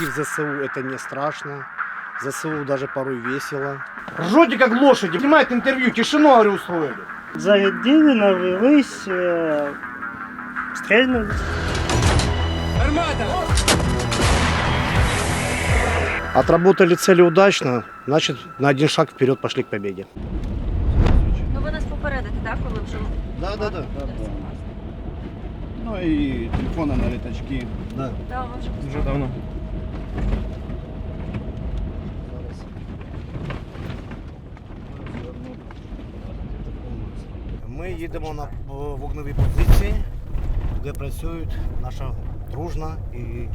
Идти в ЗСУ это не страшно. В ЗСУ даже порой весело. Ржете как лошади. Снимает интервью, тишину, говорю, устроили. Зарядили, навелись, е, стрельнули. Отработали цели удачно, значит на один шаг вперед пошли к победе. Ну ви нас попередите, так, коли вже Да, да, да. Ну и телефоны на леточки. да. Да, ми вже Уже давно. Ми їдемо на е, вогневі позиції, де працює наша дружна і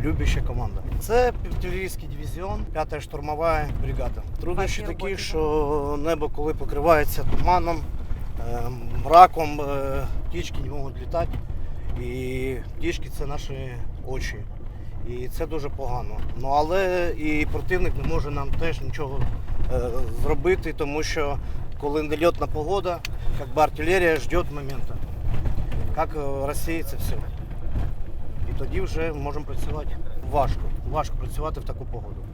любяща команда. Це артилерійський дивізіон, 5-та штурмова бригада. Труднощі такі, що небо, коли покривається туманом, е, мраком, е, птічки не можуть літати. І птічки це наші очі. І це дуже погано. Ну але і противник не може нам теж нічого е, зробити, тому що коли нельотна погода, як би артилерія ждет моменту. як е, розсіється все. І тоді вже можемо працювати. Важко, важко працювати в таку погоду.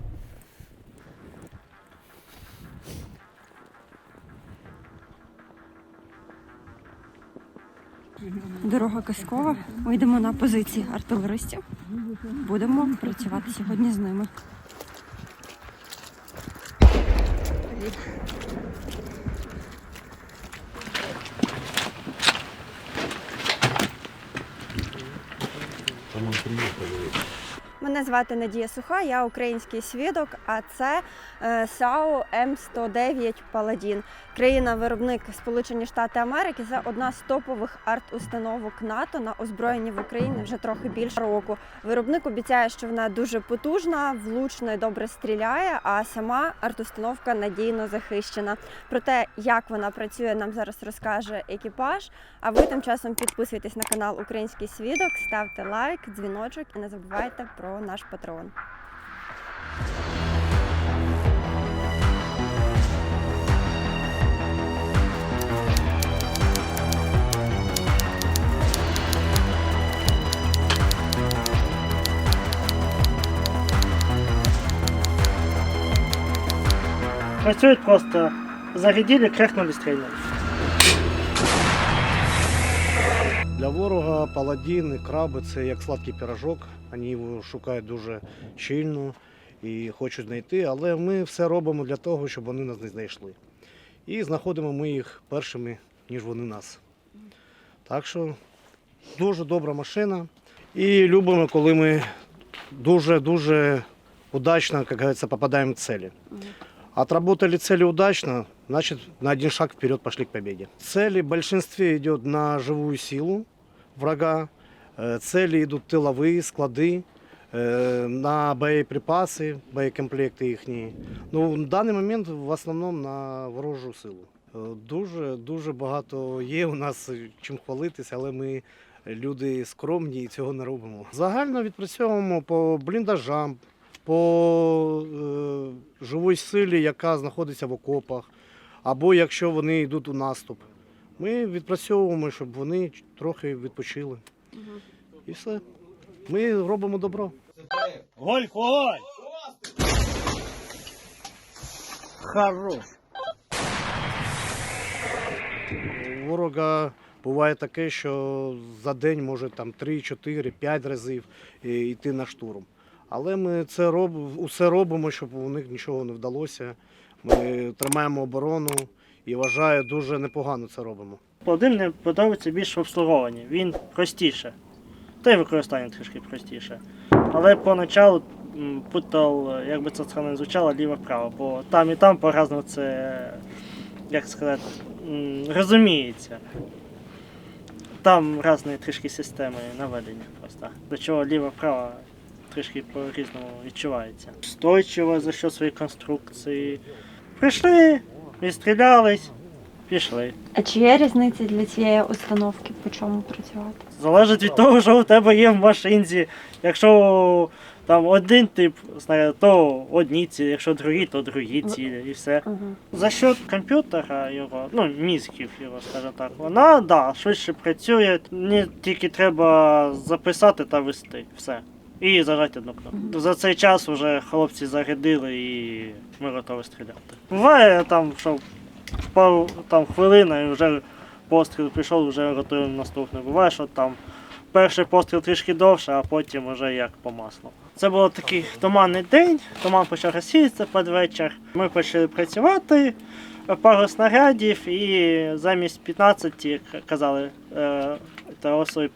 Дорога казкова. Ми йдемо на позиції артилеристів. Будемо працювати сьогодні з ними. Мене звати Надія Суха, я український свідок, а це е, САУ М109 Паладін. Країна-виробник Сполучені Штати Америки. Це одна з топових арт-установок НАТО на озброєнні в Україні вже трохи більше року. Виробник обіцяє, що вона дуже потужна, влучно і добре стріляє, а сама арт-установка надійно захищена. Про те, як вона працює, нам зараз розкаже екіпаж. А ви тим часом підписуйтесь на канал Український Свідок, ставте лайк, дзвіночок і не забувайте про наш патрон. Працюють просто зарядили, крехнули, стрельнули. Для ворога паладін і краби це як сладкий пірожок. Вони його шукають дуже щільно і хочуть знайти, але ми все робимо для того, щоб вони нас не знайшли. І знаходимо ми їх першими, ніж вони нас. Так що дуже добра машина. І любимо, коли ми дуже-дуже удачно, як говориться, попадаємо в цілі. Отработали цели удачно, значит на один шаг вперед пошли к победе. Цели в большинстве идет на живую силу врага. Э, Цели идут тыловые, склады, э, на боеприпасы, боєкомплекти їхні. Ну, в даний момент в основному на ворожу силу. Е, Дуже дуже багато є у нас е, чим хвалитися, але ми люди скромні і цього не робимо. Загально відпрацьовуємо по бліндажам, по е, живій силі, яка знаходиться в окопах, або якщо вони йдуть у наступ. Ми відпрацьовуємо, щоб вони трохи відпочили. І все. Ми робимо добро. Голь, голь! Хорош. У ворога буває таке, що за день може там 3, 4, 5 разів е, йти на штурм. Але ми це роб, усе робимо, щоб у них нічого не вдалося. Ми тримаємо оборону і вважаю, дуже непогано це робимо. Паладин мені подобається більш в обслуговуванні. Він простіше. Та й використання трішки простіше. Але поначалу м, путав, як би це не звучало, ліво-право, бо там і там по-разному це, як сказати, розуміється. Там різні трішки системи наведення просто. До чого ліво-право трішки по-різному відчувається. Стойчиво за що свої конструкції. Прийшли, відстрілялись, пішли. А чи є різниця для цієї установки, по чому працювати? Залежить від того, що у тебе є в машинці. Якщо там один тип снаряду, то одні цілі, якщо другі, то другі цілі і все. Угу. За счет комп'ютера його, ну, мізків його, скажімо так, вона да, швидше працює, мені тільки треба записати та вести. Все. І зажати одну кнопку. За цей час вже хлопці зарядили і ми готові стріляти. Буває там, що пару там хвилина і вже постріл пішов, вже готуємо наступний. Буває, що там перший постріл трішки довше, а потім вже як по маслу. Це був такий туманний день, туман почав розсіятися під вечір. Ми почали працювати, пару снарядів, і замість 15, як казали, е,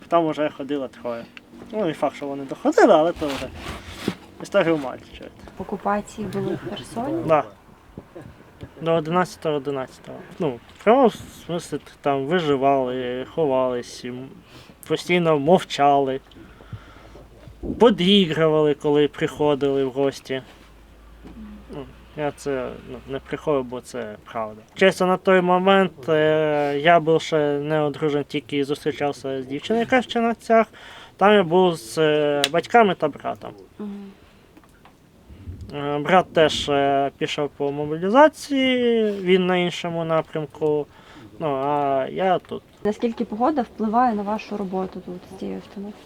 там вже ходило троє. Ну і факт, що вони доходили, але то вже історію умальчують. Окупації були в Херсоні. Да. До 11 11 Ну, в прямому смислі там виживали, ховались, постійно мовчали, подігрували, коли приходили в гості. Ну, я це ну, не приховую, бо це правда. Чесно, на той момент е, я був ще не одружений, тільки зустрічався з дівчиною, яка ще на цях. Там я був з е, батьками та братом. Е, Брат теж е, пішов по мобілізації, він на іншому напрямку. Ну, а я тут. Наскільки погода впливає на вашу роботу тут з цією установкою?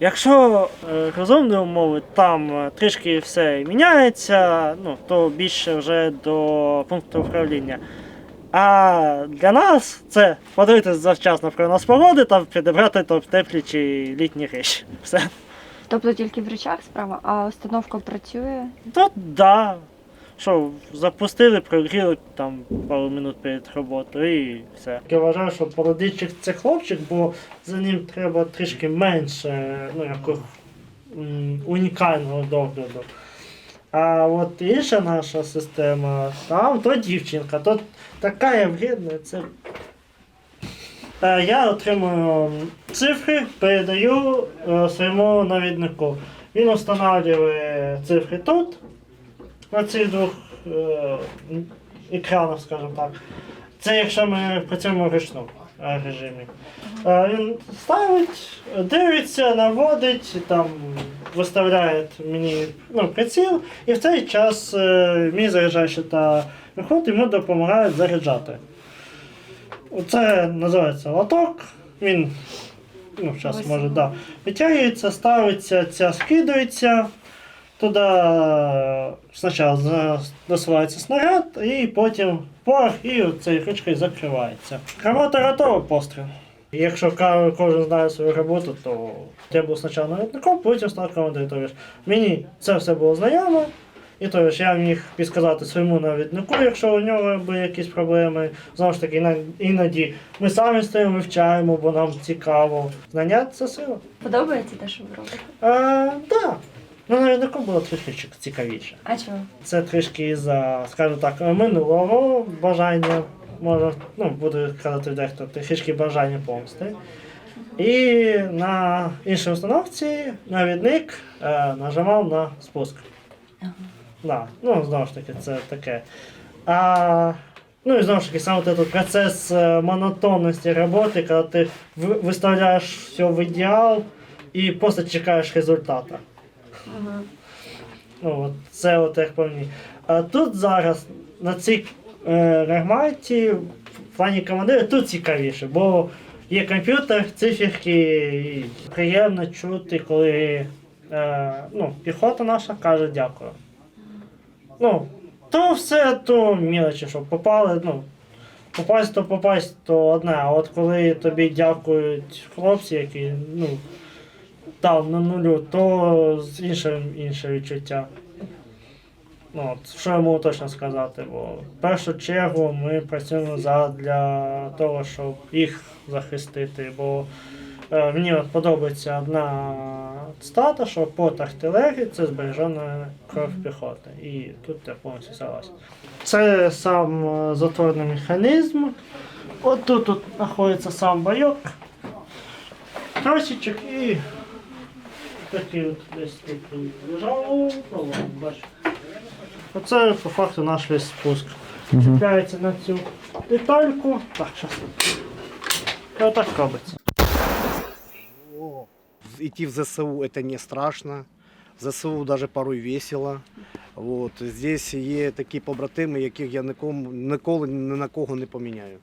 Якщо розумні умови, там трішки все міняється, ну, то більше вже до пункту управління. А для нас це подивитися завчасно про нас погоди та підібрати то теплі чи літні речі. Все. Тобто тільки в речах справа, а установка працює. Та да. Що, запустили, прогріли там пару минут перед роботою і все. Я вважаю, що породичик це хлопчик, бо за ним треба трішки менше ну, якого, м, унікального догляду. А от інша наша система, там то дівчинка, то така вредна, це. Е, Я отримую цифри, передаю е, своєму навіднику. Він встановлює цифри тут, на цих двох е, екранах, скажімо так. Це якщо ми працюємо в ручному е, режимі. Він ставить, дивиться, наводить, там виставляє мені ну, приціл, і в цей час е, мій заряджаючий та виходить йому допомагають заряджати. Це називається лоток. Він ну, зараз може, да, витягується, ставиться, ця скидується. Туди спочатку досилається снаряд, і потім порох, і цією ручкою закривається. Робота готова постріл. Якщо кожен знає свою роботу, то я був спочатку навідником, потім став командиром. Мені це все було знайомо. І тобто я міг підказати своєму навіднику, якщо у нього були якісь проблеми. Знову ж таки, іноді ми самі стоїмо, вивчаємо, бо нам цікаво. Знання це сила. Подобається те, що ви робите? Да. Ну, навідником було трішки цікавіше. А чого? Це трішки за, скажімо так, минулого бажання, можна, ну, буду казати дехто, трішки бажання помсти. І на іншій установці навідник е, нажимав на спуск. Ага. Да. Ну, знову ж таки, це таке. А, ну і знову ж таки, саме этот процес е, монотонності роботи, коли ти виставляєш все в ідеал і просто чекаєш результата. Ага. От це от як по. А тут зараз на цій е, гарматі в плані командира тут цікавіше, бо є комп'ютер, циферки, і приємно чути, коли е, ну, піхота наша каже дякую. Ну, то все то мілочі, що попали, ну, попасть, то попасть, то одне. А от коли тобі дякують хлопці, які, ну, там на нулю, то з іншим інше відчуття. Ну, що я можу точно сказати, бо в першу чергу ми працюємо для того, щоб їх захистити. Бо е, мені от подобається одна стата, що под артилерії це збережена кров піхоти. І тут я повністю согласен. Це сам е, затворний механізм. От тут, тут знаходиться сам бойок, тросичок і такий от десь тут лежав, бачиш. Оце по факту наш весь спуск. Чіпляється на цю детальку. Так, зараз. І отак робиться. Идти в ЗСУ это не страшно. В ЗСУ даже порой весело. Вот. Здесь є такі побратими, яких я нікому, ніколи ні на кого не поміняю.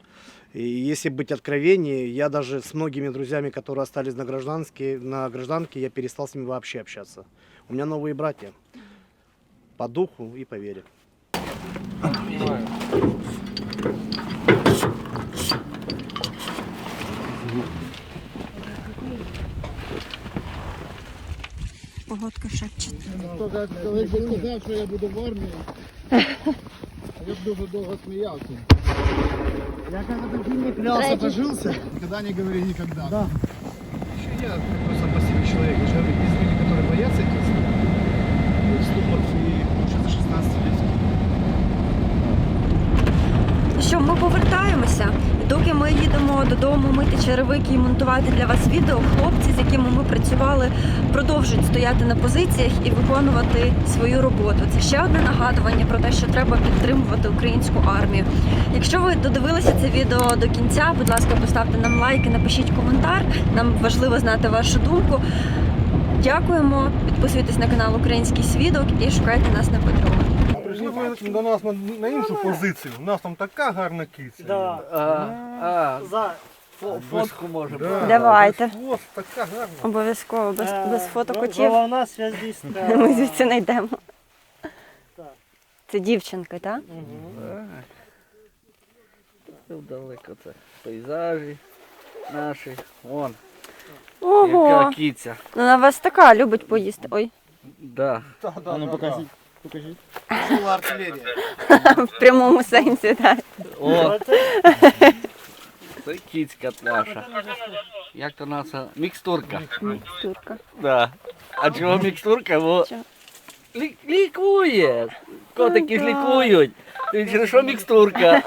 И если быть откровеннее, я даже с многими друзьями, которые остались на гражданке, на гражданке, я перестал с ними вообще общаться. У меня новые братья. По духу и по вере. Погодка шепче. Коли б сказав, що я буду в армії, я б дуже довго сміявся. Таким клялся, пожился, никогда не говори никогда. Да. Еще я просто пассивный человек. Я же говорю, есть люди, которые боятся этих в ступор и получается 16 лет. Що ми повертаємося, і доки ми їдемо додому мити черевики і монтувати для вас відео, хлопці, з якими ми працювали, продовжують стояти на позиціях і виконувати свою роботу. Це ще одне нагадування про те, що треба підтримувати українську армію. Якщо ви додивилися це відео до кінця, будь ласка, поставте нам лайк і напишіть коментар. Нам важливо знати вашу думку. Дякуємо, підписуйтесь на канал Український Свідок і шукайте нас на Петрові. Ви до нас на, на іншу позицію. У нас там така гарна киця. Да. А, а, За фо- фотку може. Да, Давайте. без хвост, така гарна. Обов'язково без, е, без го- фотокотів. Головна зв'язістка. Ми звідси не йдемо. Так. Це дівчинка, так? Мгм. Це далеко це. Пейзажі наші. Вон, Ого! яка кіця. Ну на вас така любить поїсти. Ой, Да. А ну покажіть. Артилерія. в прямому сенсі, так. О, це кіцька наша. Як то наша мікстурка. Мікстурка. Да. А чого мікстурка? Бо Чого? лі- лікує. Котики ж лікують. Ти через що мікстурка?